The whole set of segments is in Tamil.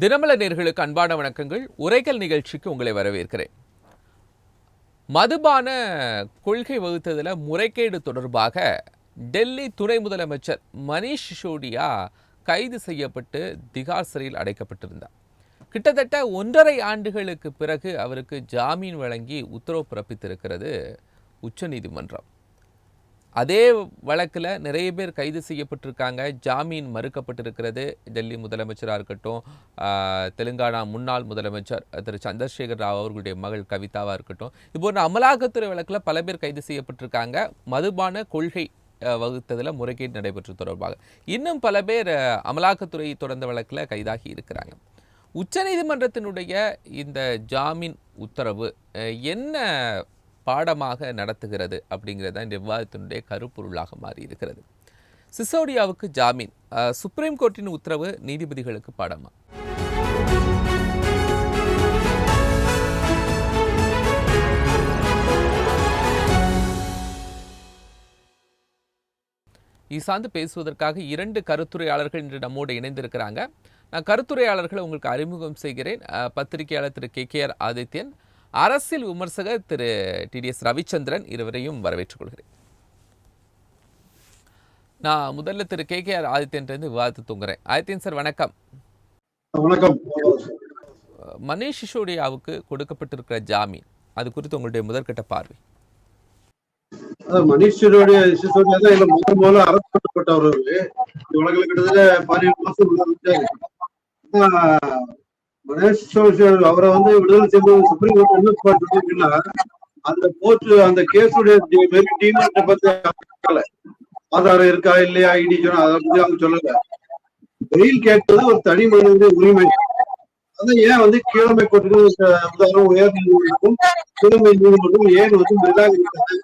தினமல நேர்களுக்கு அன்பான வணக்கங்கள். உரைகள் நிகழ்ச்சிக்கு உங்களை வரவேற்கிறேன். மதுபான கொள்கை வகுத்ததில் முறைகேடு தொடர்பாக டெல்லி துணை முதலமைச்சர் மணீஷ் சிசோடியா கைது செய்யப்பட்டு திகார் சிறையில் அடைக்கப்பட்டிருந்தார். கிட்டத்தட்ட ஒன்றரை ஆண்டுகளுக்கு பிறகு அவருக்கு ஜாமீன் வழங்கி உத்தரவு பிறப்பித்திருக்கிறது உச்சநீதிமன்றம். அதே வழக்கில் நிறைய பேர் கைது செய்யப்பட்டிருக்காங்க. ஜாமீன் மறுக்கப்பட்டிருக்கிறது. டெல்லி முதலமைச்சராக இருக்கட்டும் தெலுங்கானா முன்னாள் முதலமைச்சர் திரு சந்திரசேகர் ராவ் அவர்களுடைய மகள் கவிதாவாக இருக்கட்டும். இப்போ போன்ற அமலாக்கத்துறை வழக்கில் பல பேர் கைது செய்யப்பட்டிருக்காங்க. மதுபான கொள்கை வகுத்ததில் முறைகேடு நடைபெற்று தொடர்பாக. இன்னும் பல பேர் அமலாக்கத்துறை தொடர்ந்த வழக்கில் கைதாகி இருக்கிறாங்க. உச்சநீதிமன்றத்தினுடைய இந்த ஜாமீன் உத்தரவு என்ன பாடமாக நடத்துகிறது அப்படிங்கிறது தான் இந்த விவாதத்தினுடைய கருப்பொருளாக மாறி இருக்கிறது சிசோடியாவுக்கு ஜாமீன். சுப்ரீம் கோர்ட்டின் உத்தரவு நீதிபதிகளுக்கு பாடமா? இது சார்ந்து பேசுவதற்காக இரண்டு கருத்துரையாளர்கள் இன்று நம்மோடு இணைந்திருக்கிறாங்க. நான் கருத்துரையாளர்களை உங்களுக்கு அறிமுகம் செய்கிறேன். பத்திரிகையாளர் Thiru K K R Adityan அரசியல் விமர்சகர் திரு டிடிஎஸ் ரவிச்சந்திரன் இருவரையும் வரவேற்றுக் கொள்கிறேன். நான் முதல்ல திரு கே கே ஆர் ஆதித்யன்ட்டு விவாதத்தை தூங்குறேன் ஆதித்யன் சார் வணக்கம். வணக்கம். மணீஷ் சிசோடியாவுக்கு கொடுக்கப்பட்டிருக்கிற ஜாமீன் அது குறித்து உங்களுடைய முதற்கட்ட பார்வை. மணிஷ் சிசோடியா சிசோடியா தான் இதுல முதல் முதல்ல அரசு இந்த வழக்குல கிட்டத்தட்ட பன்னெண்டு மாசம் அவரை வந்து விடுதலை செய்வது சுப்ரீம் கோர்ட் என்ன சொல்லிருக்குன்னா அந்த கோர்ட் அந்த கேஸுடைய டீமாட்ட பத்தி ஆதாரம் இருக்கா இல்லையா ஐடி சொன்னா அதை பத்தி அவங்க சொல்லல. பெயில் கேட்பது ஒரு தனி மனித உரிமை. அது ஏன் வந்து கீழமை கோர்ட்டுக்கு உதாரணம் உயர் நீதிமன்றமும் கீழமை நீதிமன்றம் ஏன் வந்து நிராகரித்தது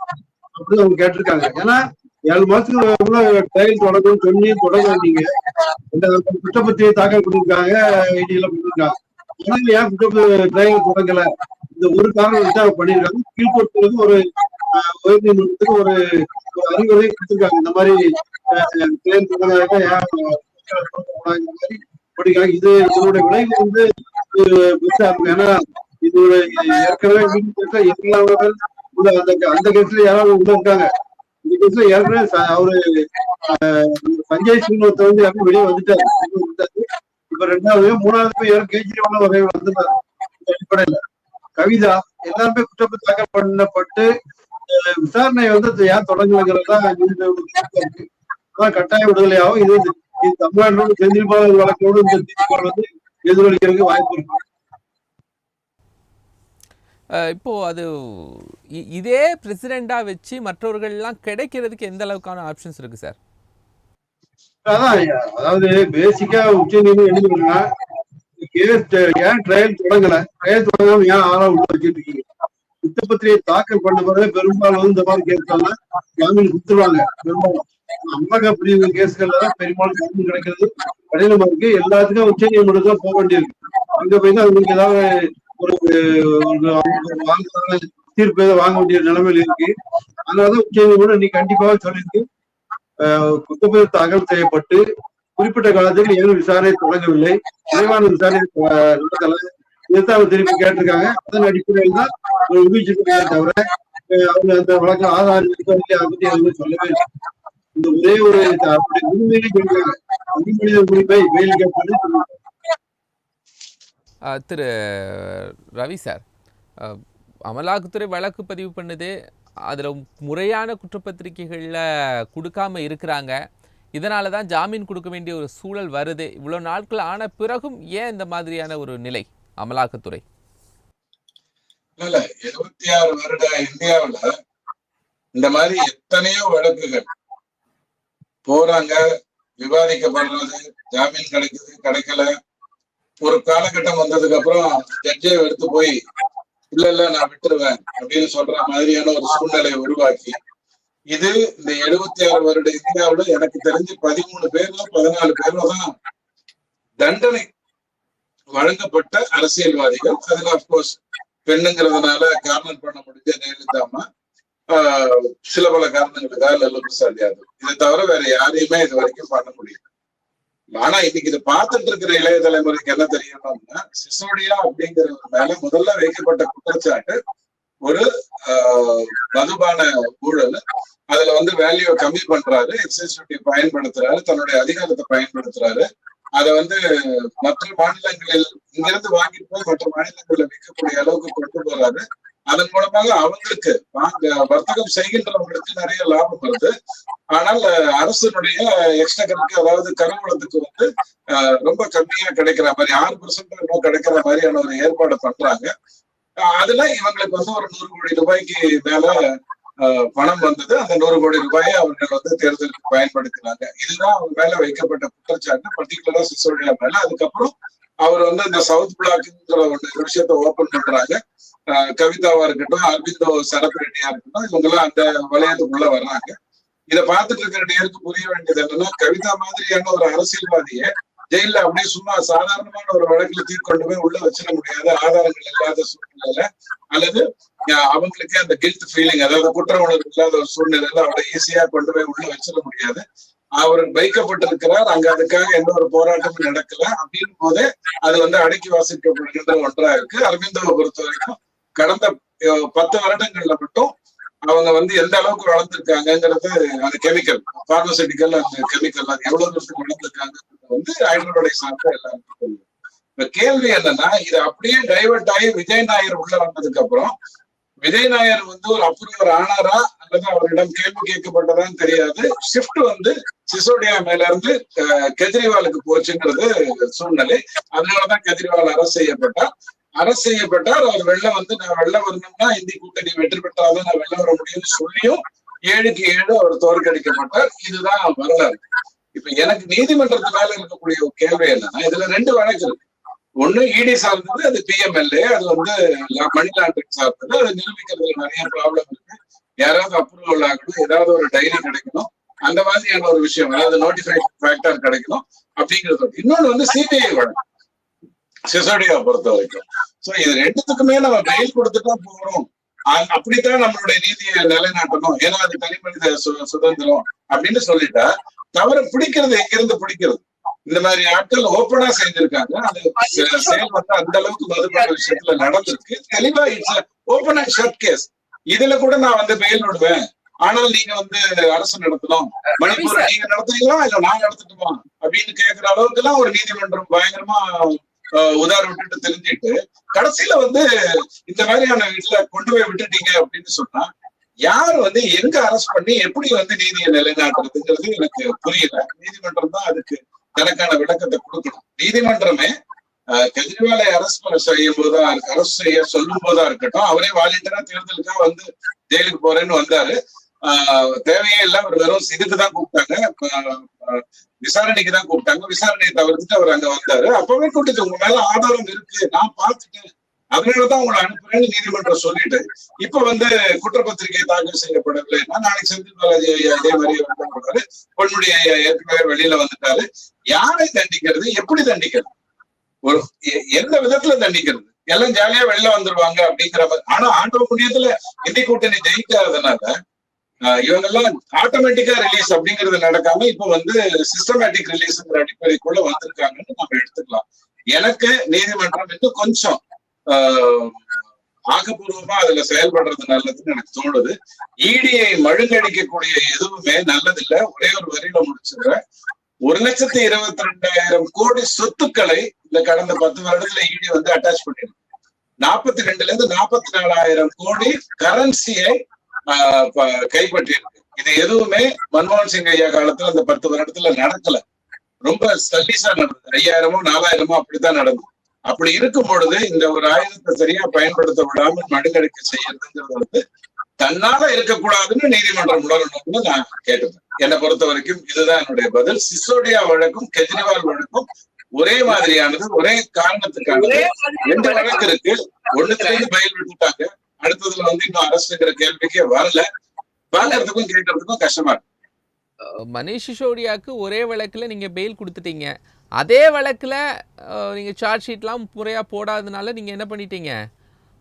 அப்படின்னு அவங்க கேட்டிருக்காங்க. ஏன்னா ஏழு மாசத்துக்கு ட்ரையல் தொடங்கணும்னு சொல்லி தொடங்க நீங்க இந்த குற்றப்பத்திரிகை தாக்கல் பண்ணிருக்காங்க ஐடியில பண்ணிருக்காங்க. ஏன் குற்றப்பத்திரிகை தொடங்கல இந்த ஒரு காரணம் வச்சு அவங்க பண்ணிருக்காங்க கீழ்கோர்ட்டுல ஒரு உயர்நீதிமன்றத்துக்கு ஒரு ஒரு அறிவுரை கொடுத்துருக்காங்க. இந்த மாதிரி ட்ரையல் தொடங்காத ஏன் தொடங்கக்கூடாது இந்த மாதிரி இது இதனுடைய விளைவு வந்து பெருசா இருக்கும் ஏன்னா இதோட ஏற்கனவே நீதிமன்றத்துல உள்ள அந்த அந்த கேஸ்ல யாராவது உள்ள இருக்காங்க. இந்த கேஸ்ல ஏற்கனவே அவரு சஞ்சய் சிங் வந்து யாருக்கும் வெளியே வந்துட்டாரு. இப்ப ரெண்டாவது மூணாவது போய் யாரும் கேஜ்ரிவால் வகை அடிப்படையில. கவிதா எல்லாருமே குற்றப்பத்திரிகை தாக்கல் பண்ணப்பட்டு விசாரணை வந்து யார் ஏன் தொடங்கலங்கிறதா அதான் கட்டாய விடுதலையாகும் இது இது தமிழ்நாட்டோட செந்தில் வழக்கோடு இந்த தீர்மானம் வந்து எதிரொலிக்கிறதுக்கு வாய்ப்பு இருக்கு. இப்போ அது இதே பிரசிடெண்டா வச்சு மற்றவர்கள்லாம் கிடைக்கிறதுக்கு எந்த அளவுக்கான ஆப்ஷன்ஸ் இருக்கு சார் அதான் அதாவது பேசிக்கா உச்ச நீதி என்ன கேஸ் ஏன் ட்ரையல் தொடங்கல? ட்ரையல் தொடங்காம ஏன் ஆளா உள்ள வச்சுட்டு இருக்கீங்க? குற்றப்பத்திரிகை தாக்கல் பண்ண பிறகு பெரும்பாலும் இந்த மாதிரி கேஸ்லாம் ஜாமீன் கொடுத்துருவாங்க. பெரும்பாலும். அம்மக பிரிவு கேஸ்கள்ல தான் பெரும்பாலும் ஜாமீன் கிடைக்கிறது. கடினமா இருக்கு எல்லாத்துக்கும் உச்ச நீதிமன்றம் தான் போக வேண்டியிருக்கு அங்க போய் தான் அவங்களுக்கு ஏதாவது ஒரு அவங்க தீர்ப்பு வாங்க வேண்டிய நிலைமையில இருக்கு. அதனாலதான் உச்ச நீதிமன்றம் நீ கண்டிப்பாக சொல்லியிருக்கு. அஹ் தாக்கல் செய்யப்பட்டு குறிப்பிட்ட காலத்தில் ஏன் விசாரணை தொடங்கவில்லை. விரைவான விசாரணை நடத்தல இதைத்தான் திருப்பி கேட்டிருக்காங்க. அதன் அடிப்படையில் தான் ஒரு தவிர அவங்க அந்த வழக்கு ஆதாரம் இருக்கோ அதை பத்தி எதுவுமே சொல்லவே இல்லை. இந்த ஒரே ஒரு அப்படி உரிமையிலே சொல்றாங்க. தனிமனித உரிமை வெயில் கேட்பது திரு ரவி சார் அஹ், அமலாக்கத்துறை வழக்கு பதிவு பண்ணதே. அதில் முறையான குற்றப்பத்திரிகைகளில் கொடுக்காமல் இருக்கிறாங்க. இதனால தான் ஜாமீன் கொடுக்க வேண்டிய ஒரு சூழல் வருது. இவ்வளோ நாட்கள் ஆன பிறகும் ஏன் இந்த மாதிரியான ஒரு நிலை? அமலாக்கத்துறை. இல்ல எழுபத்தி ஆறு வருட இந்தியாவில் இந்த மாதிரி எத்தனையோ வழக்குகள் போறாங்க. விவாதிக்கப்படுறது ஜாமீன் கிடைக்குது கிடைக்கல. ஒரு காலகட்டம் வந்ததுக்கு அப்புறம் ஜட்ஜை எடுத்து போய் இல்ல இல்ல நான் விட்டுருவேன் அப்படின்னு சொல்ற மாதிரியான ஒரு சூழ்நிலையை உருவாக்கி இது இந்த எழுபத்தி ஆறு வருட இந்தியாவில எனக்கு தெரிஞ்சு பதிமூணு பேர்ல பதினாலு பேர்ல தான் தண்டனை வழங்கப்பட்ட அரசியல்வாதிகள். அதுல அப்கோர்ஸ் பெண்ணுங்கிறதுனால கார்னர் பண்ண முடிஞ்ச ஜெயலலிதாமா ஆஹ் சில பல காரணங்களுக்காக லல்லு பிரசாத் யாதவ். இதை தவிர வேற யாரையுமே இது வரைக்கும் பண்ண முடியல. ஆனா இன்னைக்கு இதை பார்த்துட்டு இருக்கிற இளைய தலைமுறைக்கு என்ன தெரியணும்னா சிசோடியா அப்படிங்கிறது மேல முதல்ல வைக்கப்பட்ட குற்றச்சாட்டு ஒரு மதுபான ஊழல். அதுல வந்து வேல்யூ கம்மி பண்றாரு எக்ஸிஸ்டிவிட்டி பயன்படுத்துறாரு தன்னுடைய அதிகாரத்தை பயன்படுத்துறாரு. அதை வந்து மற்ற மாநிலங்களில் இங்கிருந்து வாங்கிட்டு போய் மற்ற மாநிலங்களில் விற்கக்கூடிய அளவுக்கு கொண்டு போறாரு. அதன் மூலமாக அவங்களுக்கு வாங்க வர்த்தகம் செய்கின்றவங்களுக்கு நிறைய லாபம் வருது. ஆனால் அரசனுடைய அரசினுடைய எக்ஸ்டகருக்கு அதாவது கருவூலத்துக்கு வந்து ரொம்ப கம்மியா கிடைக்கிற மாதிரி ஆறு பர்சன்ட் கிடைக்கிற மாதிரியான ஒரு ஏற்பாடு பண்றாங்க. அஹ், அதுல இவங்களுக்கு வந்து ஒரு நூறு கோடி ரூபாய்க்கு மேல அஹ், பணம் வந்தது. அந்த நூறு கோடி ரூபாயை அவர்கள் வந்து தேர்தலுக்கு பயன்படுத்தினாங்க. இதுதான் அவங்க மேல வைக்கப்பட்ட குற்றச்சாட்டு. பர்டிகுலரா சிசோடியா மேல. அதுக்கப்புறம் அவர் வந்து இந்த சவுத் பிளாக்ங்கிற ஒரு விஷயத்த ஓபன் பண்றாங்க கவிதாவா இருக்கட்டும் அரவிந்தோ சரத் ரெட்டியா இருக்கட்டும் இவங்க எல்லாம் அந்த வளையத்துக்குள்ள வர்றாங்க. இதை பார்த்துட்டு இருக்கிற நேருக்கு புரிய வேண்டியது என்னன்னா கவிதா மாதிரியான ஒரு அரசியல்வாதியை ஜெயில அப்படியே சும்மா சாதாரணமான ஒரு வழக்குல தீர்க்கொண்டு போய் உள்ள வச்சிட முடியாத ஆதாரங்கள் இல்லாத சூழ்நிலையில அல்லது அஹ், அவங்களுக்கே அந்த கில்ட் ஃபீலிங் அதாவது குற்ற உணர்வு இல்லாத ஒரு சூழ்நிலையில அவரை ஈஸியா கொண்டு போய் உள்ள வச்சிட முடியாது. அவர் வைக்கப்பட்டிருக்கிறார். அங்க அதுக்காக எந்த ஒரு போராட்டமும் நடக்கல. அப்படின் போதே அது வந்து அடக்கி வாசிக்கப்படுகின்ற ஒன்றா இருக்கு. அரவிந்தாவை பொறுத்த வரைக்கும் கடந்த பத்து வருடங்கள்ல மட்டும் அவங்க வந்து எந்த அளவுக்கு வளர்ந்துருக்காங்கிறது அந்த கெமிக்கல் பார்மசூட்டிக்கல் அந்த கெமிக்கல் அது எவ்வளவு தூரத்துக்கு வளர்ந்துருக்காங்கிறது வந்து ஐநூறுடைய சார்ந்த எல்லாருக்கும் இப்ப கேள்வி என்னன்னா இது அப்படியே டைவர்ட் ஆகி விஜய் நாயர் உள்ள வந்ததுக்கு அப்புறம் விஜய் நாயர் வந்து ஒரு அப்ரூவர் ஆனாரா? அல்லது அவரிடம் கேள்வி கேட்கப்பட்டதான்னு தெரியாது. ஷிஃப்ட் வந்து சிசோடியா மேல இருந்து கெஜ்ரிவாலுக்கு போச்சுங்கிறது சூழ்நிலை. அதனாலதான் கெஜ்ரிவால் அரசு செய்யப்பட்டார். அரசு செய்யப்பட்டார். அவர் வெளில வந்து நான் வெளில வரணும்னா இந்தி கூட்டணி வெற்றி பெற்றாதான் நான் வெளில வர முடியும்னு சொல்லியும் ஏழுக்கு ஏழு அவர் தோற்கடிக்கப்பட்டார். இதுதான் வரலாறு. இப்ப எனக்கு நீதிமன்றத்து மேல இருக்கக்கூடிய ஒரு கேள்வி என்னன்னா இதுல ரெண்டு வழக்கு இருக்கு. ஒண்ணு இடி சார்ந்தது அது பிஎம்எல்ஏ அது வந்து மணி லாண்டரிங் சார்ந்தது. அது நிரூபிக்கிறதுல நிறைய ப்ராப்ளம் இருக்கு. யாராவது அப்ரூவல் ஆகணும் ஏதாவது ஒரு டைரி கிடைக்கணும். அந்த மாதிரியான ஒரு விஷயம் அதாவது நோட்டிஃபைட் ஃபேக்டர் கிடைக்கணும் அப்படிங்கிறது ஒண்ணு. இன்னொன்னு வந்து சிபிஐ வழக்கு சிசோடியா பொறுத்த வரைக்கும் சோ இது ரெண்டுத்துக்குமே நம்ம பெயில் கொடுத்துட்டா போறோம் அப்படித்தான் நம்மளுடைய நீதியை நிலைநாட்டணும். ஏன்னா அது தனி மனித சு- சுதந்திரம் அப்படின்னு சொல்லிட்டா தவற பிடிக்கிறது எங்கிருந்து பிடிக்கிறது? இந்த மாதிரி ஆட்கள் ஓப்பனா செஞ்சிருக்காங்க. அது செயல் வந்து அந்த அளவுக்கு மதுபான விஷயத்துல நடந்திருக்கு. தெளிவா it's open and shut case இதுல கூட நான் வந்து பெயில் விடுவேன் ஆனால் நீங்க வந்து அரசு நடத்தணும். மணிப்பூர் நீங்க நடத்துறீங்களா? இல்ல நான் நடத்தட்டுமா அப்படின்னு கேக்குற அளவுக்கு எல்லாம் ஒரு நீதிமன்றம் பயங்கரமா ஆஹ், உதார விட்டுட்டு தெரிஞ்சுட்டு கடைசியில வந்து இந்த மாதிரியான வீட்டுல கொண்டு போய் விட்டுட்டீங்க அப்படின்னு சொன்னா யார் வந்து எங்க அரெஸ்ட் பண்ணி எப்படி வந்து நீதியை நிலைநாட்டுறதுங்கிறது எனக்கு புரியல. நீதிமன்றம் தான் அதுக்கு தனக்கான விளக்கத்தை கொடுக்கணும். நீதிமன்றமே கெஜ்ரிவாலை அரெஸ்ட் செய்யும் போதா அரெஸ்ட் செய்ய சொல்லும் போதா இருக்கட்டும். அவரே வாலிட்டரா தேர்தலுக்காக வந்து ஜெயிலுக்கு போறேன்னு வந்தாரு. ஆஹ், தேவையே இல்லை அவர் வெறும் இதுக்கு தான் கூப்பிட்டாங்க. விசாரணைக்கு தான் கூப்பிட்டாங்க. விசாரணையை தவிர்த்துட்டு அவர் அங்க வந்தாரு. அப்பவே கூட்டிட்டு உங்க மேல ஆதாரம் இருக்கு. நான் பார்த்துட்டேன். அதனாலதான் உங்களை அனுப்புறேன்னு நீதிமன்றம் சொல்லிட்டு இப்ப வந்து குற்றப்பத்திரிகை தாக்கல் செய்யப்படவில்லைன்னா நாளைக்கு செந்தில் பாலாஜி ஐயா அதே மாதிரி வந்து பொன்முடி ஐயா ஏற்கனவே வெளியில வந்துட்டாரு. யாரை தண்டிக்கிறது? எப்படி தண்டிக்கிறது? ஒரு எ- எந்த விதத்துல தண்டிக்கிறது? எல்லாம் ஜாலியா வெளில வந்துருவாங்க அப்படிங்கிற மாதிரி. ஆனா ஆண்டவ புண்ணியத்துல இந்தி கூட்டணி ஜெயிக்காததுனால ஆஹ், இவங்கெல்லாம் ஆட்டோமேட்டிக்கா ரிலீஸ் அப்படிங்கிறது நடக்காம இப்ப வந்து சிஸ்டமேட்டிக் ரிலீஸ்ங்கிற அடிப்படைக்குள்ள வந்திருக்காங்கன்னு நம்ம எடுத்துக்கலாம். எனக்கு நீதிமன்றம் இன்னும் கொஞ்சம் ஆஹ், ஆக்கப்பூர்வமா அதுல செயல்படுறது நல்லதுன்னு எனக்கு தோணுது. ஈடியை மழுங்கடிக்கக்கூடிய எதுவுமே நல்லதில்லை. ஒரே ஒரு வரியில முடிச்சிடுறேன். ஒரு லட்சத்தி இருபத்தி ரெண்டாயிரம் கோடி சொத்துக்களை இந்த கடந்த பத்து வருடத்துல இடி வந்து அட்டாச் பண்ணிருக்கு. நாற்பத்தி ரெண்டுல இருந்து நாற்பத்தி நாலாயிரம் கோடி கரன்சியை கைப்பற்றியிருக்கு. இது எதுவுமே மன்மோகன் சிங் ஐயா காலத்துல அந்த பத்து வருடத்துல நடக்கல. ரொம்ப சல்லிசா நடந்தது. ஐயாயிரமோ நாலாயிரமோ அப்படித்தான் நடந்தது. அப்படி இருக்கும் பொழுது இந்த ஒரு ஆயுதத்தை சரியா பயன்படுத்த விடாமல் மடுங்கடிக்க செய்யறதுங்கிறது வந்து தன்னால இருக்கக்கூடாதுன்னு நீதிமன்றம் உணரணும்னு நான் கேட்டுப்பேன். என்னை பொறுத்த வரைக்கும் இதுதான் என்னுடைய பதில். சிசோடியா வழக்கும் கெஜ்ரிவால் வழக்கும் ஒரே மாதிரியானது ஒரே காரணத்துக்கானது. ரெண்டு வழக்கு. இருக்கு ஒண்ணுத்துல இருந்து பயில் விட்டுட்டாங்க. அடுத்ததுல வந்து இன்னும் அரசுங்கிற கேள்விக்கே வரல. பாக்குறதுக்கும் கேட்கறதுக்கும் கஷ்டமா இருக்கு. மணீஷ் சிசோடியாவுக்கு ஒரே வழக்கில் நீங்கள் பெயில் கொடுத்துட்டீங்க. அதே வழக்கில் நீங்கள் சார்ஜ் ஷீட்லாம் முறையாக போடாதனால நீங்கள் என்ன பண்ணிட்டீங்க?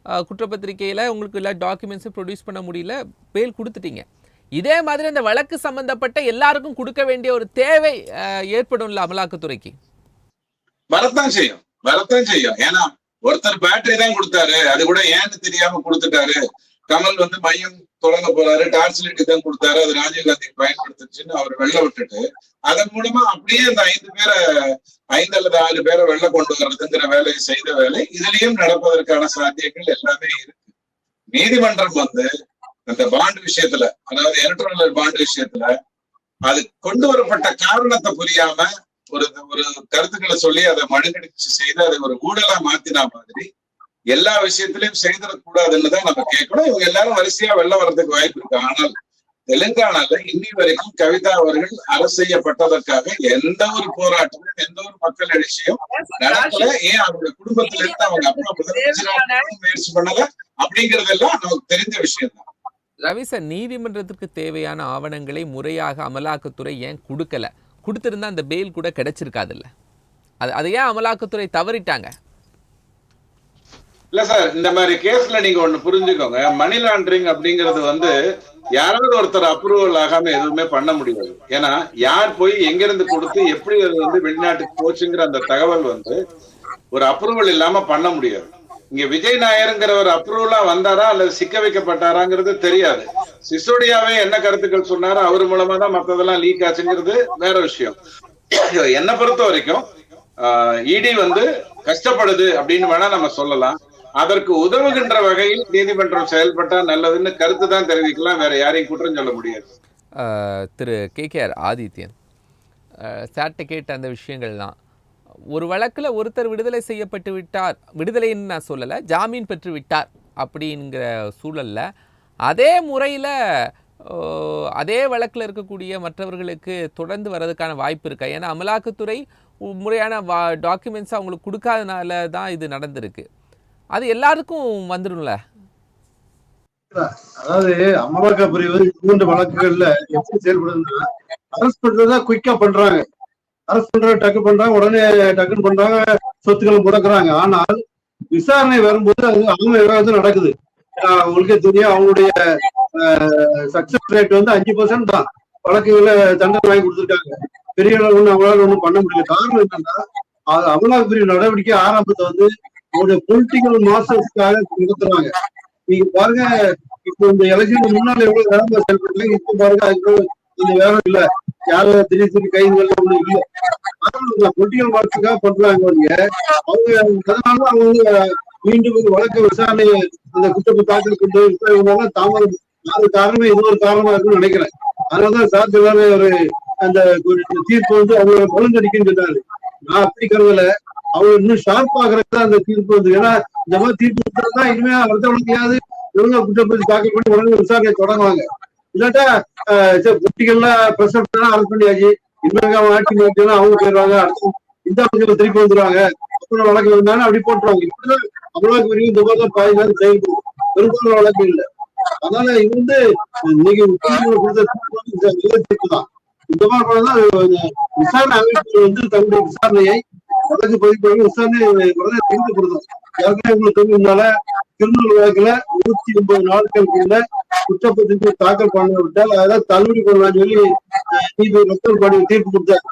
அஹ் குற்றப்பத்திரிக்கையில் உங்களுக்கு எல்லா டாக்குமெண்ட்ஸும் ப்ரொடியூஸ் பண்ண முடியல பெயில் கொடுத்துட்டீங்க. இதே மாதிரி அந்த வழக்கு சம்பந்தப்பட்ட எல்லாருக்கும் கொடுக்க வேண்டிய ஒரு தேவை ஏற்படும்ல அமலாக்கத்துறைக்கு? வரத்தான் செய்யும். வரத்தான் செய்யும். ஏன்னா ஒருத்தர் பேட்டரி தான் கொடுத்தாரு. அது கூட ஏன்னு தெரியாம கொடுத்துட்டாரு. கமல் வந்து மையம் தொடங்க போறாரு டார்ச் தான் கொடுத்தாரு அது ராஜீவ்காந்தி பயன்படுத்துச்சுன்னு அவர் வெளில விட்டுட்டு அதன் மூலமா அப்படியே அந்த ஐந்து பேரை ஐந்து அல்லது ஆறு பேரை வெளில கொண்டு வர்றதுங்கிற வேலையை செய்த வேலை இதுலயும் நடப்பதற்கான சாத்தியங்கள் எல்லாமே இருக்கு. நீதிமன்றம் வந்து அந்த பாண்ட் விஷயத்துல அதாவது எலக்ட்ரானிக் பாண்ட் விஷயத்துல அது கொண்டு வரப்பட்ட காரணத்தை புரியாம ஒரு ஒரு கருத்துக்களை சொல்லி அதை மழுங்கடிச்சு செய்து அதை ஒரு ஊழலா மாத்தினா மாதிரி எல்லா விஷயத்திலையும் செய்திடக்கூடாதுன்னு தான் நம்ம கேட்கணும். இவங்க எல்லாரும் வரிசையா வெளில வர்றதுக்கு வாய்ப்பு இருக்கு. ஆனால் தெலுங்கானால இன்னி வரைக்கும் கவிதா அவர்கள் அரசு செய்யப்பட்டதற்காக எந்த ஒரு போராட்டமும் எந்த ஒரு மக்கள் எழுச்சியும் நடக்கல. ஏன் அவங்க குடும்பத்துல இருந்து அவங்க அப்பா முயற்சி பண்ணல? அப்படிங்கறதெல்லாம் நமக்கு தெரிஞ்ச விஷயம் தான் ரவி சார் நீதிமன்றத்திற்கு தேவையான ஆவணங்களை முறையாக அமலாக்கத்துறை ஏன் கொடுக்கல? கொடுத்திருந்தா அந்த பெயில் கூட கிடைச்சிருக்காதுல்ல. அது அதை ஏன் அமலாக்கத்துறை தவறிட்டாங்க? இல்ல சார் இந்த மாதிரி கேஸ்ல நீங்க ஒண்ணு புரிஞ்சுக்கோங்க. மணி லாண்டரிங் அப்படிங்கிறது வந்து யாராவது ஒருத்தர் அப்ரூவல் ஆகாம எதுவுமே பண்ண முடியாது. ஏன்னா யார் போய் எங்க இருந்து கொடுத்து எப்படி அது வந்து வெளிநாட்டுக்கு போச்சுங்கிற அந்த தகவல் வந்து ஒரு அப்ரூவல் இல்லாம பண்ண முடியாது. இங்க விஜய் நாயருங்கிற ஒரு அப்ரூவலா வந்தாரா அல்லது சிக்க வைக்கப்பட்டாராங்கிறது தெரியாது. சிசோடியாவே என்ன கருத்துக்கள் சொன்னாரோ அவர் மூலமா தான் மத்ததெல்லாம் லீக் ஆச்சுங்கிறது வேற விஷயம். என்னை பொறுத்த வரைக்கும் இடி வந்து கஷ்டப்படுது அப்படின்னு வேணா நம்ம சொல்லலாம். அதற்கு உதவுகின்ற வகையில் நீதிமன்றம் செயல்பட்டால் நல்லதுன்னு கருத்து தான் தெரிவிக்கலாம். வேற யாரையும் குற்றம் சொல்ல முடியாது. திரு கே கேஆர் ஆதித்யன் சாட்டை கேட்ட அந்த விஷயங்கள்லாம் ஒரு வழக்கில் ஒருத்தர் விடுதலை செய்யப்பட்டு விட்டார் விடுதலைன்னு நான் சொல்லலை ஜாமீன் பெற்று விட்டார் அப்படிங்கிற சூழல்ல அதே முறையில் அதே வழக்கில் இருக்கக்கூடிய மற்றவர்களுக்கு தொடர்ந்து வர்றதுக்கான வாய்ப்பு இருக்கா? ஏன்னா அமலாக்கத்துறை முறையான வா டாக்குமெண்ட்ஸ் அவங்களுக்கு கொடுக்காதனால தான் இது நடந்திருக்கு. அது எல்லாருக்கும் வந்துடும்ல அதாவது அமலாக்க பிரிவு இதுபோன்ற வழக்குகள்ல எப்படி செயல்படுதுன்னா அரெஸ்ட் பண்றதா குயிக்கா பண்றாங்க. அரெஸ்ட் பண்ற டக்கு பண்றாங்க உடனே டக்குன்னு பண்றாங்க சொத்துக்களை முடக்குறாங்க. ஆனால் விசாரணை வரும்போது அது அவங்க விவாதம் நடக்குது. ஏன்னா உங்களுக்கே தெரியும் அவங்களுடைய சக்சஸ் ரேட் வந்து அஞ்சு பர்சன்ட் தான். வழக்குகளை தண்டனை வாங்கி கொடுத்துருக்காங்க. பெரிய அளவு ஒண்ணு அவங்களால ஒன்றும் பண்ண முடியல. காரணம் என்னன்னா அது அமலாக்க பிரிவு நடவடிக்கை ஆரம்பத்தை வந்து அவருடைய பொலிட்டிக்கல் மாஸ்டர்ஸ்க்காக நடத்துறாங்க நீங்க பாருங்க இப்போ இந்த எலெக்ஷன் முன்னால எவ்வளவு வேலை செயல்படுறாங்க இப்ப பாருங்க அதுக்கு இந்த வேலை இல்ல. யாரும் திடீர் திடீர் கைதுகள் ஒண்ணு இல்ல. பொலிட்டிக்கல் மார்க்ஸுக்காக பண்றாங்க அவங்க அவங்க அதனால அவங்க வந்து மீண்டும் ஒரு வழக்கு விசாரணை அந்த குற்றத்தை தாக்கல் கொண்டு விசாரணை தாமதம் அது காரணமே இது ஒரு காரணமா இருக்குன்னு நினைக்கிறேன். அதனாலதான் சார் ஒரு அந்த தீர்ப்பு வந்து அவங்க ஒழுங்கடிக்குன்னு சொன்னாரு. நான் அப்படி கருதல. அவங்க இன்னும் ஷார்ப் ஆகிறது அந்த தீர்ப்பு வந்து ஏன்னா இந்த மாதிரி தீர்ப்பு கொடுத்தா இனிமே அடுத்த வழக்கையாவது ஒழுங்கா குற்றப்பத்தி தாக்கல் பண்ணி உடனே விசாரணை தொடங்குவாங்க. இல்லாட்டா பொட்டிகள்ல பிரஷர் அரெஸ்ட் பண்ணியாச்சு. இன்னும் அவன் ஆட்சி மாற்றினா அவங்க போயிடுவாங்க. அடுத்து இந்த வழக்கில் திருப்பி வந்துருவாங்க. அப்புறம் வழக்கு வந்தாலும் அப்படி போட்டுருவாங்க. இப்படிதான் அமலாக்க பெரிய இந்த மாதிரி தான் பாதி நேரம் செயல்படும். பெரும்பாலும் வழக்கு இல்லை. அதனால இது வந்து இன்னைக்கு கொடுத்த தீர்ப்பு வந்து இந்த தான். இந்த மாதிரி விசாரணை அமைப்பு வந்து தன்னுடைய விசாரணையை வழக்கு பதிவு பண்ணி விசாரணை உடனே தெரிந்து கொடுத்தோம். ஏற்கனவே உங்களுக்கு தெரிஞ்சதுனால திருநெல் வழக்குல நூத்தி ஒன்பது நாட்களுக்குள்ள குற்றப்பத்திரிகை தாக்கல் பண்ண விட்டால் அதாவது தள்ளுபடி பண்ணலாம் சொல்லி அஹ், நீதிபதி ரத்தல் தீர்ப்பு கொடுத்தார்.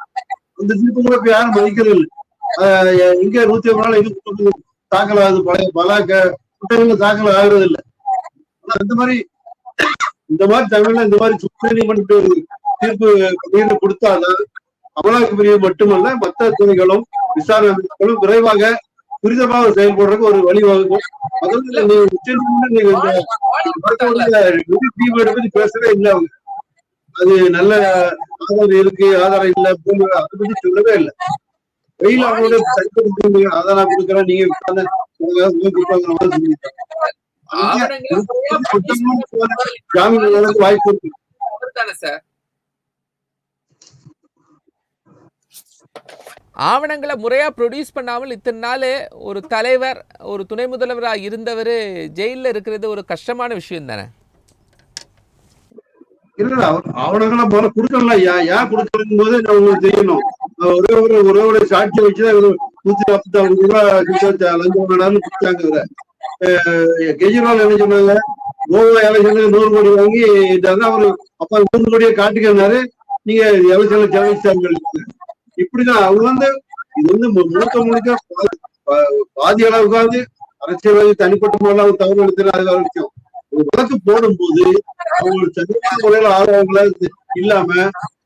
அந்த தீர்ப்பு கூட இப்ப யாரும் மதிக்கிறது இல்லை. இங்க நூத்தி ஒன்பது நாள் இது குற்றப்பத்திரிகை தாக்கல் ஆகுது பழைய பல குற்றங்கள் தாக்கல் ஆகுறது இல்லை ஆனா இந்த மாதிரி இந்த மாதிரி தமிழ்ல இந்த மாதிரி சுப்ரீம் நீதிமன்ற தீர்ப்பு தீர்ப்பு கொடுத்தாதான் அமலாக்க பிரிவு மட்டுமல்ல மற்ற துறைகளும் விசாரணை விரைவாக துரிதமாக செயல்படுறதுக்கு ஒரு வழிவகுக்கும் அதாவது நீங்க உச்சநீதிமன்றம் நீங்க பத்தி பேசவே இல்லை அவங்க. அது நல்ல ஆதாரம் இருக்கு ஆதாரம் இல்ல பூமி அதை பத்தி சொல்லவே இல்லை. வெயில் அவங்களோட தனிப்பட்ட நீங்க ஆதாரம் கொடுக்குறேன் நீங்க ஜாமீன் வாய்ப்பு இருக்கு. சார்? ஆவணங்களை முறையா ப்ரொடியூஸ் பண்ணாமல் இத்தனை நாள் ஒரு தலைவர் ஒரு துணை முதல்வராக இருந்தவர் ஜெயிலில் இருக்கிறது ஒரு கஷ்டமான விஷயம் தானே? இல்ல ஆவணங்களை போல கொடுக்கல ஏன் ஏன் கொடுக்கலங்கும் போது உங்களுக்கு தெரியணும். ஒரே ஒரு ஒரே ஒரு சாட்சி வச்சுதான் நூத்தி நாற்பத்தி ஆறு ரூபாய் லஞ்சம் வேணாம்னு கொடுத்தாங்க இவரை. கெஜ்ரிவால் என்ன சொன்னாங்க? கோவா எலெக்ஷனுக்கு நூறு கோடி வாங்கி இதாதான் அவரு அப்ப நூறு கோடியை காட்டுக்கிறாரு நீங்க எலெக்ஷன்ல செலவிச்சாங்க இப்படிதான் அவங்க வந்து இது வந்து முழுக்க முழுக்க பாதி அளவுக்காவது அரசியல்வாதி தனிப்பட்ட முறையில் அவர் தவறு எடுத்துரு அது வேற ஒரு வழக்கு போடும்போது அவங்களுக்கு சரியான முறையில் ஆதாரங்கள இல்லாம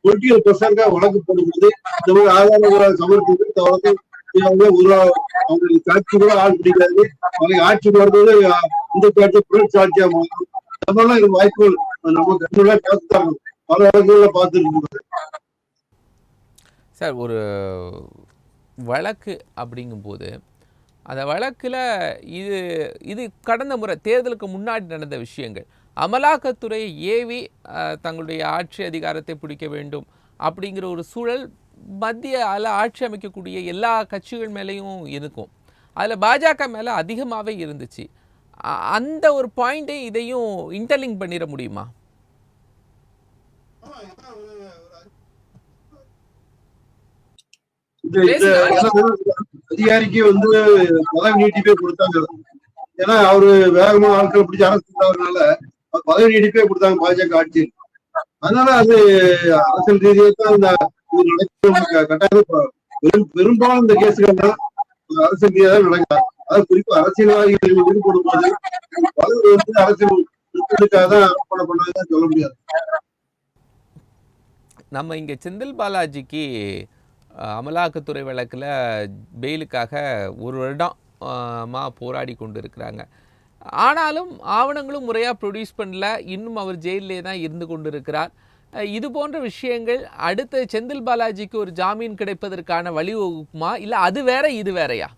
பொலிட்டிக்கல் பர்சனுக்கா வழக்கு போடும்போது இந்த மாதிரி ஆதாரங்களை சமர்ப்பித்து தவறு அவங்க ஒரு அவங்களுக்கு காட்சி கூட ஆள் பிடிக்காது. அவங்க ஆட்சி வரும்போது இந்த காட்சி புரட்சி ஆட்சியா மாறும் இந்த வாய்ப்புகள் நம்ம கண்ணுல பார்த்துதான் பல வழக்குகளை பார்த்துருக்கோம். சார் ஒரு வழக்கு அப்படிங்கும்போது அந்த வழக்கில் இது இது கடந்த முறை தேர்தலுக்கு முன்னாடி நடந்த விஷயங்கள். அமலாக்கத்துறை ஏவி தங்களுடைய ஆட்சி அதிகாரத்தை பிடிக்க வேண்டும் அப்படிங்கிற ஒரு சூழல் மத்திய அதில் ஆட்சி அமைக்கக்கூடிய எல்லா கட்சிகள் மேலேயும் இருக்கும். அதில் பாஜக மேலே அதிகமாகவே இருந்துச்சு. அந்த ஒரு பாயிண்ட்டை இதையும் இன்டர்லிங்க் பண்ணிட முடியுமா இந்த இந்த ஏன்னா அதிகாரிக்கு வந்து பதவி நீட்டிப்பே கொடுத்தாங்க. ஏன்னா அவரு வேகமா ஆட்கள் பிடிச்சி அரசு அவர் பதவி நீட்டிப்பே கொடுத்தாங்க பாஜக ஆட்சி அதனால அது அரசியல் ரீதியாக தான் இந்த கட்டாயம் பெரும் பெரும்பாலும் இந்த கேஸுகள் தான் அரசியல் ரீதியாக தான் நடக்கும் அதாவது குறிப்பா அரசியல்வாதிகள் ஈடுபடும் போது பதவி வந்து அரசியல் தான் அர்ப்பணம் பண்ணாங்கன்னு சொல்ல முடியாது. நம்ம இங்கே செந்தில் பாலாஜிக்கு அமலாக்கத்துறை வழக்கில் பெயிலுக்காக ஒரு வருடமாக போராடி கொண்டு இருக்கிறாங்க ஆனாலும் ஆவணங்களும் முறையாக ப்ரொடியூஸ் பண்ணல. இன்னும் அவர் ஜெயிலே தான் இருந்து கொண்டு இருக்கிறார் இது போன்ற விஷயங்கள் அடுத்த செந்தில் பாலாஜிக்கு ஒரு ஜாமீன் கிடைப்பதற்கான வழிவகுக்குமா இல்லை அது வேற இது வேறையா?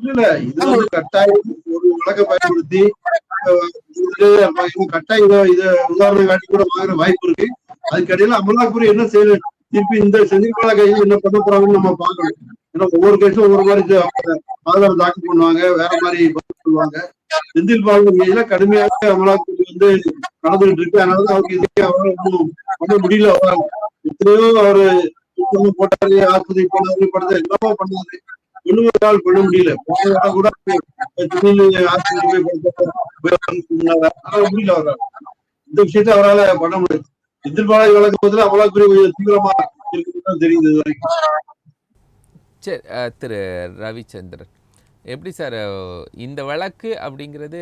இல்ல இது ஒரு கட்டாயம். ஒரு வழக்கை பயன்படுத்தி கட்டாயம் இதை உதாரணம் காட்டி கூட வாங்குற வாய்ப்பு இருக்கு. அதுக்கடையில அமலாக்குறை என்ன செய்யணும் திருப்பி இந்த செந்தில்பால கையில என்ன பண்ண போறாங்கன்னு நம்ம பார்க்கணும். ஏன்னா ஒவ்வொரு கேஸும் ஒவ்வொரு மாதிரி இது ஆதாரம் தாக்கல் பண்ணுவாங்க வேற மாதிரி பதில் சொல்லுவாங்க. செந்தில் பாலன் கையில கடுமையாக அமலாக்குறை வந்து நடந்துகிட்டு இருக்கு. அதனாலதான் அவருக்கு இதுக்கே அவரால் ஒன்றும் பண்ண முடியல. அவரால் எத்தனையோ அவரு சுத்தமும் போட்டாரு ஆஸ்பத்திரி போனாரு படுத்த எல்லாமே பண்ணாரு. ஒண்ணுமே பண்ண முடியல. போன கூட திருநெல்வேலி ஆஸ்பத்திரி போய் படுத்த முடியல அவரால். இந்த விஷயத்தை அவரால் பண்ண முடியாது செந்தில் பாலாஜி வழக்கு பதில் அமலாக்குறை கொஞ்சம் தீவிரமா இருக்குன்னு தெரியுது வரைக்கும் சரி திரு ரவிச்சந்திரன் எப்படி சார் இந்த வழக்கு அப்படிங்கிறது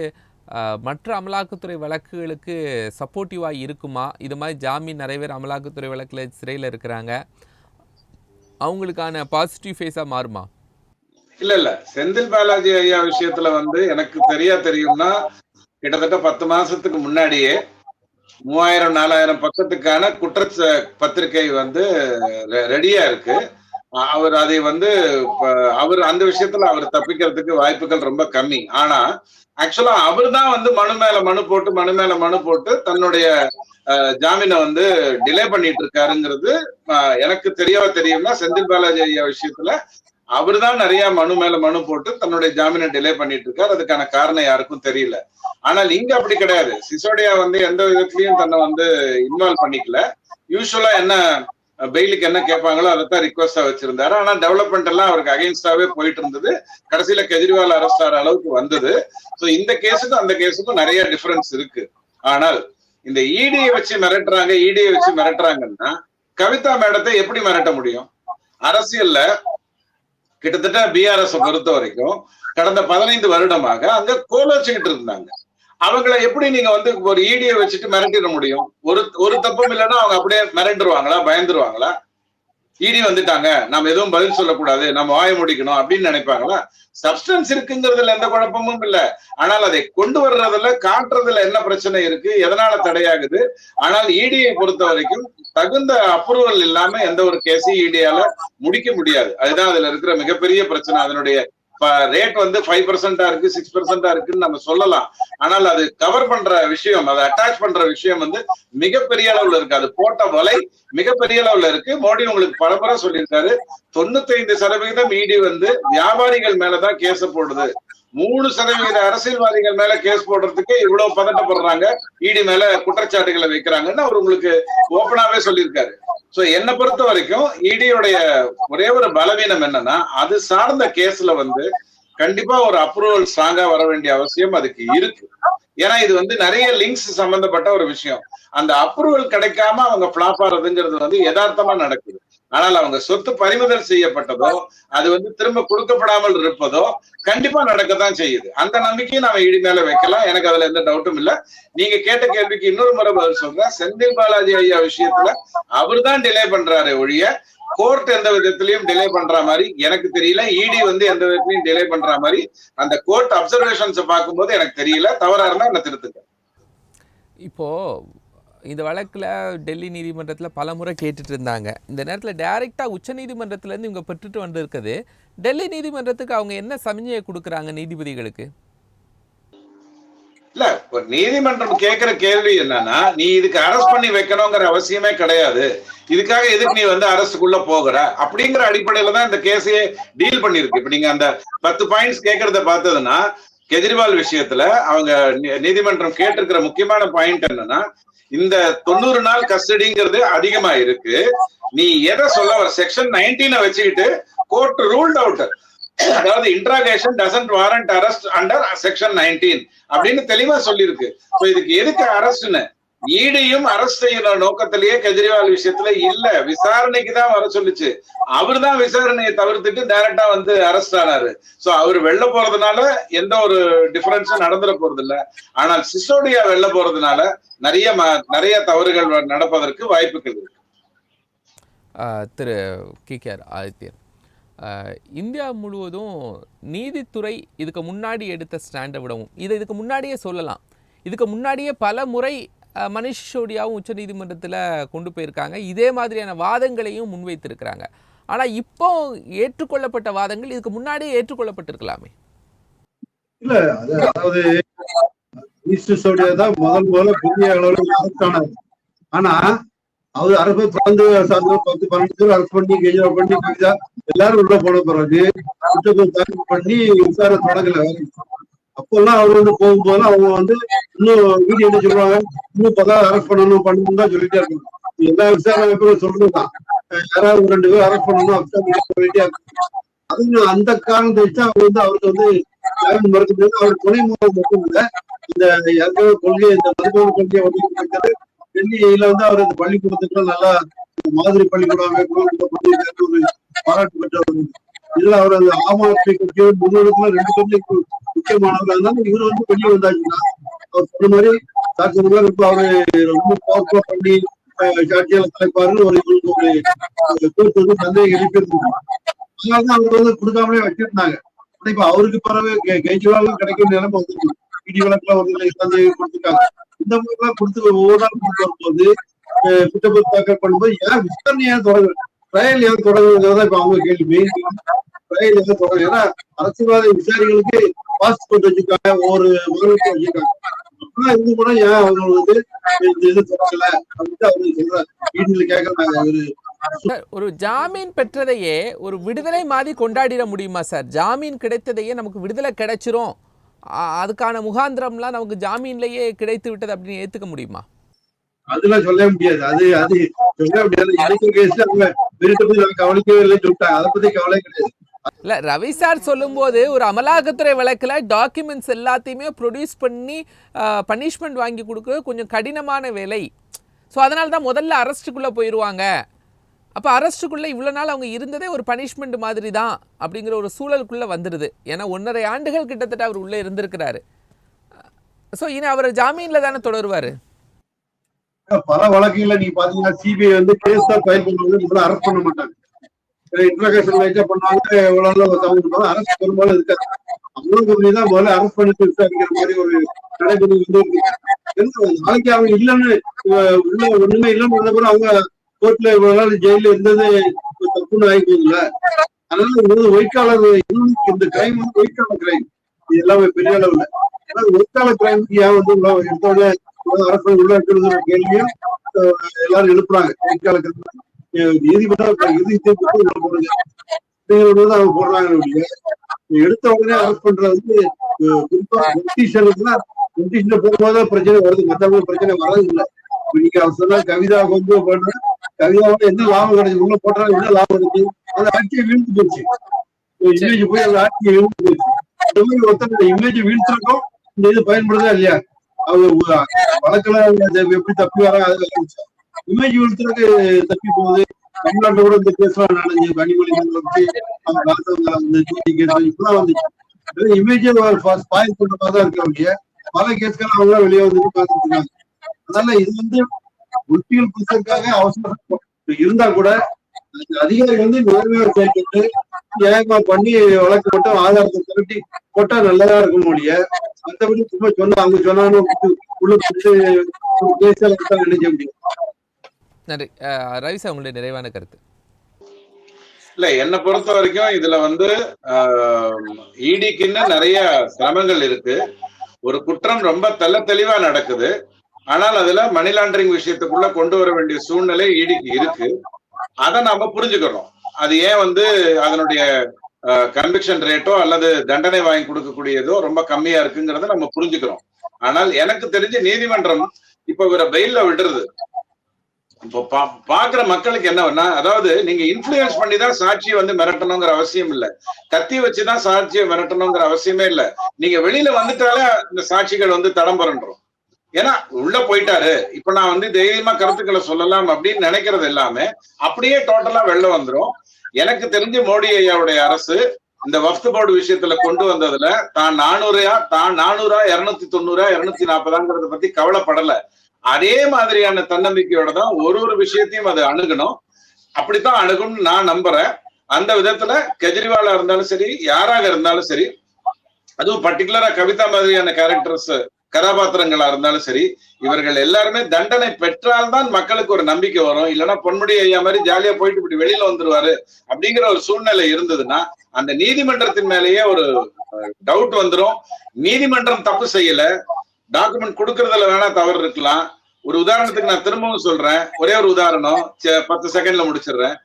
மற்ற அமலாக்கத்துறை வழக்குகளுக்கு சப்போர்ட்டிவாக இருக்குமா? இது மாதிரி ஜாமீன் நிறைய பேர் அமலாக்கத்துறை வழக்கில் சிறையில் இருக்கிறாங்க. அவங்களுக்கான பாசிட்டிவ் ஃபேஸாக மாறுமா? இல்ல இல்ல. செந்தில் பாலாஜி ஐயா விஷயத்துல வந்து எனக்கு சரியா தெரியும்னா கிட்டத்தட்ட பத்து மாசத்துக்கு முன்னாடியே மூவாயிரம் நாலாயிரம் பக்கத்துக்கான குற்ற பத்திரிகை வந்து ரெடியா இருக்கு. அவர் அதை வந்து அவர் அந்த விஷயத்துல அவர் தப்பிக்கிறதுக்கு வாய்ப்புகள் ரொம்ப கம்மி. ஆனா ஆக்சுவலா அவர் தான் வந்து மனு மேல மனு போட்டு மனு மேல மனு போட்டு தன்னுடைய ஜாமீனை வந்து டிலே பண்ணிட்டு இருக்காருங்கிறது எனக்கு தெரியவா தெரியும்னா செந்தில் பாலாஜி ஐயா விஷயத்துல அவர் தான் நிறைய மனு மேல மனு போட்டு தன்னுடைய ஜாமீனை டிலே பண்ணிட்டு இருக்காரு. அதுக்கான காரணம் யாருக்கும் தெரியல. ஆனால் இங்க அப்படி கிடையாது. சிசோடியா வந்து எந்த விதத்திலயும் தன்னை வந்து இன்வால்வ் பண்ணிக்கல. யூஸ்வலா என்ன பெயிலுக்கு என்ன கேட்பாங்களோ அதைத்தான் ரிக்வஸ்டா வச்சிருந்தாரு. ஆனா டெவலப்மெண்ட் எல்லாம் அவருக்கு அகைன்ஸ்டாவே போயிட்டு இருந்தது. கடைசியில கெஜ்ரிவால் அரெஸ்ட் ஆகிற அளவுக்கு வந்தது. சோ இந்த கேஸுக்கும் அந்த கேஸுக்கும் நிறைய டிஃபரன்ஸ் இருக்கு. ஆனால் இந்த இடியை வச்சு மிரட்டுறாங்க இடியை வச்சு மிரட்டுறாங்கன்னா கவிதா மேடத்தை எப்படி மிரட்ட முடியும்? அரசியல்ல கிட்டத்தட்ட பிஆர்எஸ் பொறுத்த வரைக்கும் கடந்த பதினைந்து வருடமாக அங்க கோல் வச்சுக்கிட்டு இருந்தாங்க. அவங்கள எப்படி நீங்க வந்து ஒரு ஈடியை வச்சுட்டு மிரட்டிட முடியும்? ஒரு ஒரு தப்பும் இல்லைன்னா அவங்க அப்படியே மிரண்டுருவாங்களா? பயந்துருவாங்களா? இடி வந்துட்டாங்க. நம்ம எதுவும் பதில் சொல்லக்கூடாது. நம்ம வாய முடிக்கணும் அப்படின்னு நினைப்பாங்களா? சப்ஸ்டன்ஸ் இருக்குங்கிறதுல எந்த குழப்பமும் இல்ல. ஆனால் அதை கொண்டு வர்றதுல காட்டுறதுல என்ன பிரச்சனை இருக்கு? எதனால தடையாகுது? ஆனால் இடியை பொறுத்த வரைக்கும் தகுந்த அப்ரூவல் இல்லாம எந்த ஒரு கேஸையும் இடியால முடிக்க முடியாது. அதுதான் அதுல இருக்கிற மிகப்பெரிய பிரச்சனை. அதனுடைய ரேட் வந்து ஃபைவ் பர்சன்டா இருக்கு சிக்ஸ் பர்சன்டா இருக்குன்னு நம்ம சொல்லலாம். ஆனால் அது கவர் பண்ற விஷயம் அதை அட்டாச் பண்ற விஷயம் வந்து மிகப்பெரிய அளவுல இருக்கு. அது போட்ட வலை மிகப்பெரிய அளவுல இருக்கு. மோடி உங்களுக்கு பரம்பரை சொல்லியிருக்காரு. தொண்ணூத்தைந்து சதவீதம் இடி வந்து வியாபாரிகள் மேலதான் கேச போடுது. மூணு சதவீத அரசியல்வாதிகள் மேல கேஸ் போடுறதுக்கு இவ்வளவு பதட்டப்படுறாங்க. இடி மேல குற்றச்சாட்டுகளை வைக்கிறாங்கன்னு அவர் உங்களுக்கு ஓபனாவே சொல்லியிருக்காரு. சோ என்னை பொறுத்த வரைக்கும் இடியோடைய ஒரே ஒரு பலவீனம் என்னன்னா அது சார்ந்த கேஸ்ல வந்து கண்டிப்பா ஒரு அப்ரூவல் ஸ்ட்ராங்கா வர வேண்டிய அவசியம் அதுக்கு இருக்கு. ஏன்னா இது வந்து நிறைய லிங்க்ஸ் சம்பந்தப்பட்ட ஒரு விஷயம். அந்த அப்ரூவல் கிடைக்காம அவங்க பிளாப் ஆறதுங்கிறது வந்து யதார்த்தமா நடக்குது. ஆனால் அவங்க சொத்து பறிமுதல் செய்யப்பட்டதோ அது வந்து திரும்ப கொடுக்கப்படாமல் இருப்பதோ கண்டிப்பா நடக்கத்தான் செய்யுது. அந்த நம்பிக்கையை நாம இடி மேல வைக்கலாம். எனக்கு அதுல எந்த டவுட்டும் இல்ல. நீங்க கேட்ட கேள்விக்கு இன்னொரு முறை பதில் சொல்றேன். செந்தில் பாலாஜி ஐயா விஷயத்துல அவர் தான் டிலே பண்றாரு ஒழிய கோர்ட் எந்த விதத்திலையும் டிலே பண்ற மாதிரி எனக்கு தெரியல. இடி வந்து எந்த விதத்திலையும் டிலே பண்ற மாதிரி அந்த கோர்ட் அப்சர்வேஷன்ஸ் பார்க்கும்போது எனக்கு தெரியல. தவறா இருந்தா என்ன திருத்துங்க? இப்போ இந்த வழக்கில் டெல்லி நீதிமன்றத்தில் பல முறை கேட்டுட்டு இருந்தாங்க இந்த நேரத்தில் டைரெக்டாக உச்சநீதிமன்றத்திலேருந்து இவங்க பெற்றுட்டு வந்திருக்குது. டெல்லி நீதிமன்றத்துக்கு அவங்க என்ன சமிஞ்சையை கொடுக்குறாங்க நீதிபதிகளுக்கு? இல்ல ஒரு நீதிமன்றம் கேட்கிற கேள்வி என்னன்னா நீ இதுக்கு அரெஸ்ட் பண்ணி வைக்கணுங்கிற அவசியமே கிடையாது. இதுக்காக எதுக்கு நீ வந்து அரசுக்குள்ள போகிற? அப்படிங்கிற அடிப்படையில தான் இந்த கேஸையே டீல் பண்ணிருக்கு இப்ப நீங்க அந்த பத்து பாயிண்ட்ஸ் கேட்கறத பார்த்ததுன்னா கெஜ்ரிவால் விஷயத்துல அவங்க நீதிமன்றம் கேட்டிருக்கிற முக்கியமான பாயிண்ட் என்னன்னா இந்த தொண்ணூறு நாள் கஸ்டடிங்கிறது அதிகமா இருக்கு நீ எதை சொல்ல வர? செக்ஷன் நைன்டீனை வச்சுக்கிட்டு கோர்ட் ரூல்ட் அவுட் அதாவது interrogation doesn't warrant arrest under section nineteen அப்படின்னு தெளிவா சொல்லியிருக்கு. சோ இதுக்கு எதுக்கு அரெஸ்ட்னு ஈடியும் அரெஸ்ட் செய்யற நோக்கத்திலேயே கெஜ்ரிவால் விஷயத்துல இல்ல. விசாரணைக்கு தான் வர சொல்லுச்சு. அவர் தான் விசாரணையை தவிர்த்துட்டு டைரக்டா வந்து அரெஸ்ட் ஆனாரு. சோ அவர் வெளில போறதுனால எந்த ஒரு டிஃபரன்ஸும் நடந்துட போறது இல்ல. ஆனால் சிசோடியா வெளில போறதுனால நிறைய நிறைய தவறுகள் நடப்பதற்கு வாய்ப்புகள் இருக்கு. ஆஹ் திரு கிகேஆர் ஆதித்யன். இந்தியா முழுவதும் நீதித்துறை இதுக்கு முன்னாடி எடுத்த ஸ்டாண்டை விடவும் இதை இதுக்கு முன்னாடியே சொல்லலாம். இதுக்கு முன்னாடியே பல முறை மனிஷ் சிசோடியாவும் உச்சநீதிமன்றத்தில் கொண்டு போயிருக்காங்க. இதே மாதிரியான வாதங்களையும் முன்வைத்திருக்கிறாங்க. ஆனால் இப்போ ஏற்றுக்கொள்ளப்பட்ட வாதங்கள் இதுக்கு முன்னாடியே ஏற்றுக்கொள்ளப்பட்டிருக்கலாமே. இல்ல அதாவது தான் முதல் முதல்ல பெரிய அளவுல ஆனா அவர் அரசு பிறந்து சார்ந்த பத்து பன்னெண்டு பேர் பண்ணி கெஜ்ரிவால் பண்ணி எல்லாரும் உள்ள போன பிறகு பண்ணி விசாரணை தொடங்கல. அப்பெல்லாம் அவர் வந்து போகும்போது அவங்க வந்து இன்னும் வீடியோ என்ன சொல்லுவாங்க? இன்னும் பதான் அரெஸ்ட் பண்ணணும் பண்ணணும் தான் சொல்லிட்டே இருக்காங்க. எல்லா விசாரணை அமைப்புகளும் சொல்றதுதான் யாராவது ரெண்டு பேரும் அரெஸ்ட் பண்ணணும் அப்படின்னு சொல்லிட்டே இருக்கு. அதுங்க அந்த காரணத்தை வச்சு அவர் வந்து அவருக்கு வந்து ஜாமீன் மறுக்க முடியாது. அவர் துணை மூலம் மட்டும் இல்ல இந்த ஏற்கனவே கொள்கை இந்த மருத்துவ கொள்கையை வந்து டெல்லியில வந்து அவர் இந்த பள்ளிக்கூடத்துக்கு நல்லா மாதிரி பள்ளிக்கூடம் அமைக்கணும் பாராட்டு பெற்ற இதுல அவர் அந்த ஆம் ஆத்மி கட்சியோட முன்னெடுப்புல ரெண்டு பேரும் முக்கியமானவர். அதனால இவர் வந்து வெளியே வந்தாச்சுன்னா அவர் சொன்ன மாதிரி டாக்டர் மாதிரி இப்ப அவரு ரொம்ப பவர்ஃபுல்லா பண்ணி சாட்சியால தலைப்பாருன்னு ஒரு இவருக்கு ஒரு கூட்டு வந்து சந்தேகம் எழுப்பியிருந்தாங்க அதனாலதான் அவர் வந்து கொடுக்காமலே வச்சிருந்தாங்க. ஆனா இப்ப அவருக்கு பிறகு கெ- கெஜ்ரிவாலும் கிடைக்கும் நிலைமை வந்துருக்கு இடி வழக்குல ஒரு சந்தேகம் கொடுத்துருக்காங்க. இந்த மாதிரி எல்லாம் கொடுத்து ஒவ்வொரு நாள் கொடுத்து வரும்போது அஹ் தாக்கல் பண்ணும்போது ஏன் விசாரணையா ஏன் தொடங்க ட்ரையல் ஏன் தொடங்குறதுதான் இப்ப அவங்க கேள்வி. ட்ரையல் ஏன் தொடங்க ஏன்னா அரசியல்வாத விசாரிகளுக்கு பாஸ்போர்ட் வச்சிருக்காங்க ஒவ்வொரு மாநிலத்தையும் வச்சிருக்காங்க. அப்படிலாம் இருந்து கூட ஏன் அவங்க வந்து இந்த இது தொடங்கல அப்படின்ட்டு அவங்க சொல்றாரு வீட்டுல கேக்குறாங்க அவரு ஒரு ஜாமீன் பெற்றதையே ஒரு விடுதலை மாதிரி கொண்டாடிட முடியுமா சார்? ஜாமீன் கிடைத்ததையே நமக்கு விடுதலை கிடைச்சிரும். அதுக்கான முகாந்திரம்லாம் நமக்கு ஜாமீன்லயே கிடைத்து விட்டது அப்படின்னு ஏத்துக்க முடியுமா? அதெல்லாம் சொல்ல முடியாது. அது அது சொல்ல முடியாது. எனக்கு கேஸ்ல அவங்க வீட்டை போய் நான் கவனிக்கவே இல்லைன்னு சொல்லிட்டாங்க அதை பத்தி கவலை கிடையாது. இல்ல ரவி சார் சொல்லும்போது ஒரு அமலாக்கத்துறை வழக்குல டாக்குமெண்ட்ஸ் எல்லாத்தையுமே ப்ரொடியூஸ் பண்ணி பனிஷ்மெண்ட் வாங்கி கொடுக்க கொஞ்சம் கடினமான வேலை. ஸோ அதனால தான் முதல்ல அரெஸ்ட்டுக்குள்ளே போயிடுவாங்க அப்போ அரெஸ்ட்டுக்குள்ளே இவ்வளோ நாள் அவங்க இருந்ததே ஒரு பனிஷ்மெண்ட் மாதிரி தான் அப்படிங்கிற ஒரு சூழலுக்குள்ளே வந்துடுது ஏன்னா ஒன்றரை ஆண்டுகள் கிட்டத்தட்ட அவர் உள்ளே இருந்திருக்கிறாரு. ஸோ இனி அவர் ஜாமீனில் தானே தொடருவார்? பல வழக்குகள்ல நீங்க பாத்தீங்கன்னா சிபிஐ வந்து கேஸ் தான் ஃபைல் பண்ணுவாங்க. முதல்ல அரெஸ்ட் பண்ண மாட்டாங்க. இன்ட்ராகேஷன் லைட்டா பண்ணாங்க எவ்வளவு நாள் சவுண்ட் அரெஸ்ட் பெரும்பாலும் இருக்காது. அவ்வளவு கம்பெனி தான் முதல்ல அரெஸ்ட் பண்ணிட்டு விசாரிக்கிற மாதிரி ஒரு நடைபெறும் வந்து என்ன, நாளைக்கு அவங்க இல்லைன்னு உள்ள ஒண்ணுமே இல்லைன்னு வந்த அவங்க கோர்ட்ல இவ்வளவு நாள் ஜெயில இருந்தது தப்புன்னு ஆகி போகுதுல அதனால இது ஒயிட் காலர் இந்த கிரைம் வந்து ஒயிட் காலர் கிரைம் இது எல்லாமே பெரிய அளவுல. ஆனா ஒயிட் காலர் கிரைம் ஏன் வந்து உள்ள எடுத்தோடனே அரசு உள்ள இருக்கிறது கேள்வியும் எல்லாரும் எழுப்புறாங்க. White collar crime. அஹ், நீதிமன்றம் இறுதி தீர்ப்பு போடுங்க அவங்க போடுறாங்க ஒழிய, எடுத்த உடனே அரெஸ்ட் பண்றது வந்து அஹ், குறிப்பா பொலிட்டீஷியனுக்குலாம் பொலிட்டீஷியன் போகும்போது பிரச்சனை வருது. மத்தவங்க பிரச்சனை வரது இல்ல இப்ப நீங்க அவர் சொன்னா கவிதா வந்து பண்ற கவிதாவோட என்ன லாபம் கிடைச்சு உள்ள போட்டாலும் என்ன லாபம் கிடைச்சு அந்த ஆட்சியை வீழ்ந்து போச்சு. இமேஜ் போய் அந்த ஆட்சியை வீழ்ந்து போச்சு. இந்த மாதிரி ஒருத்தர் இமேஜ் வீழ்த்துறக்கும் இந்த இது பயன்படுதா இல்லையா? வழக்குல எப்படி தப்பி வர அதுல இமேஜ் விழுத்துறதுக்கு தப்பி போகுது. தமிழ்நாட்டில் கூட இந்த கேஸ்லாம் நடந்து கனிமொழி வச்சு அந்த காலத்துல வந்து ஜோதி கேஸ் இப்பெல்லாம் வந்துச்சு. இமேஜ் ஸ்பாயில் பண்ற மாதிரி தான் இருக்க வேண்டிய பல கேஸ்கள் அவங்க வெளியே வந்துட்டு பார்த்துட்டு இருக்காங்க. அதனால இது வந்து உறுப்பிகள் கொடுத்ததுக்காக அவசரம் இருந்தா கூட அதிகாரி வந்து நேர்மையாக செயல்பட்டு ஏகமா பண்ணி வழக்கு மட்டும் ஆதாரத்தை திரட்டி போட்டா நல்லதா இருக்கும் ஒழிய மற்றபடி சும்மா சொன்னா அவங்க சொன்னாலும் உள்ள எல்லாம் நினைக்க முடியும்? நன்றி. ரவி சார் உங்களுடைய நிறைவான கருத்து. இல்ல என்னை பொறுத்த வரைக்கும் இதுல வந்து ஈடிக்குன்னு நிறைய சிரமங்கள் இருக்கு. ஒரு குற்றம் ரொம்ப தெள்ள தெளிவா நடக்குது. ஆனால் அதுல மணி லாண்டரிங் விஷயத்துக்குள்ள கொண்டு வர வேண்டிய சூழ்நிலை ஈடிக்கு இருக்கு. அதை நாம புரிஞ்சுக்கிறோம் அது ஏன் வந்து அதனுடைய கன்விக்ஷன் ரேட்டோ அல்லது தண்டனை வாங்கி கொடுக்கக்கூடியதோ ரொம்ப கம்மியா இருக்குங்கிறத நம்ம புரிஞ்சுக்கிறோம். ஆனால் எனக்கு தெரிஞ்சு நீதிமன்றம் இப்ப இவரை பெயில்ல விடுறது. இப்போ பா- பாக்குற மக்களுக்கு என்னன்னா அதாவது நீங்க இன்ஃபுளுயன்ஸ் பண்ணி தான் சாட்சியை வந்து மிரட்டணுங்கிற அவசியம் இல்ல. கத்தி வச்சுதான் சாட்சியை மிரட்டணுங்கிற அவசியமே இல்ல. நீங்க வெளியில வந்துட்டாலே இந்த சாட்சிகள் வந்து தடம் புரண்டுரும். ஏன்னா உள்ள போயிட்டாரு. இப்ப நான் வந்து தைரியமா கருத்துக்களை சொல்லலாம் அப்படின்னு நினைக்கிறது எல்லாமே அப்படியே டோட்டலா வெளில வந்துரும். எனக்கு தெரிஞ்சு மோடி ஐயாவுடைய அரசு இந்த வஃப்து போர்டு விஷயத்துல கொண்டு வந்ததுல தான் நானூறையா தான் நானூறா இருநூத்தி தொண்ணூறா இருநூத்தி நாற்பதாங்கிறத பத்தி கவலைப்படல. அதே மாதிரியான தன்னம்பிக்கையோட தான் ஒரு ஒரு விஷயத்தையும் அது அணுகணும். அப்படித்தான் அணுகும்னு நான் நம்புறேன். அந்த விதத்துல கெஜ்ரிவாலா இருந்தாலும் சரி யாராக இருந்தாலும் சரி அதுவும் பர்டிகுலரா கவிதா மாதிரியான கேரக்டர்ஸ் கதாபாத்திரங்களா இருந்தாலும் சரி இவர்கள் எல்லாருமே தண்டனை பெற்றால்தான் மக்களுக்கு ஒரு நம்பிக்கை வரும். இல்லைன்னா பொன்முடி ஐயா மாதிரி ஜாலியா போயிட்டு இப்படி வெளியில வந்துருவாரு அப்படிங்கிற ஒரு சூழ்நிலை இருந்ததுன்னா அந்த நீதிமன்றத்தின் மேலேயே ஒரு டவுட் வந்துரும். நீதிமன்றம் தப்பு செய்யல. டாக்குமெண்ட் கொடுக்கறதுல வேணா தவறு இருக்கலாம். ஒரு உதாரணத்துக்கு நான் திரும்பவும் சொல்றேன். ஒரே ஒரு உதாரணம். பத்து செகண்ட்ல முடிச்சிடுறேன்.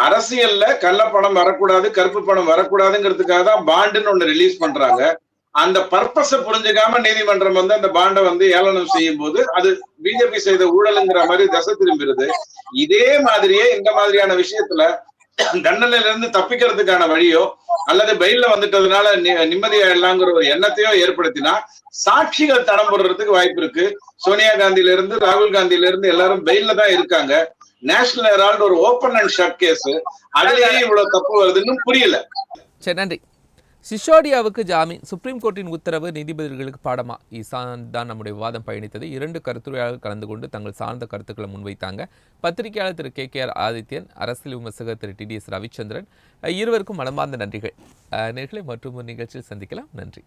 அரசியல்ல கள்ள பணம் வரக்கூடாது கருப்பு பணம் வரக்கூடாதுங்கிறதுக்காக தான் பாண்டுன்னு ஒண்ணு ரிலீஸ் பண்றாங்க. அந்த பர்பஸ புரிஞ்சுக்காம நீதிமன்றம் வந்து அந்த பாண்டை வந்து ஏளனம் செய்யும் போது அது பிஜேபி செய்த ஊழலுங்கிற மாதிரி தசை திரும்பிடுது. இதே மாதிரியே இந்த மாதிரியான விஷயத்துல தண்டனையில இருந்து தப்பிக்கிறதுக்கான வழியோ அல்லது பெயில்ல வந்துட்டதுனால நி- நிம்மதியா இல்லாங்கிற ஒரு எண்ணத்தையோ ஏற்படுத்தினா சாட்சிகள் தடம் போடுறதுக்கு வாய்ப்பு இருக்கு. சோனியா காந்தியில இருந்து ராகுல் காந்தியில இருந்து எல்லாரும் பெயில தான் இருக்காங்க. நேஷனல் ஹெரால்டு ஒரு ஓப்பன் அண்ட் ஷட் கேஸ் அதுலயே இவ்வளவு தப்பு வருதுன்னு புரியல. சரி நன்றி. சிசோடியாவுக்கு ஜாமீன். சுப்ரீம் கோர்ட்டின் உத்தரவு நீதிபதிகளுக்கு பாடமா? இசான் தான் நம்முடைய விவாதம் பயணித்தது. இரண்டு கருத்துரையாளர்கள் கலந்து கொண்டு தங்கள் சார்ந்த கருத்துக்களை முன்வைத்தாங்க. பத்திரிகையாளர் Thiru K K R Adityan அரசியல் விமர்சகர் Thiru T T S Ravichandran இருவருக்கும் மனமார்ந்த நன்றிகள். நேர்களை மற்றும் ஒரு நிகழ்ச்சியில் சந்திக்கலாம். நன்றி.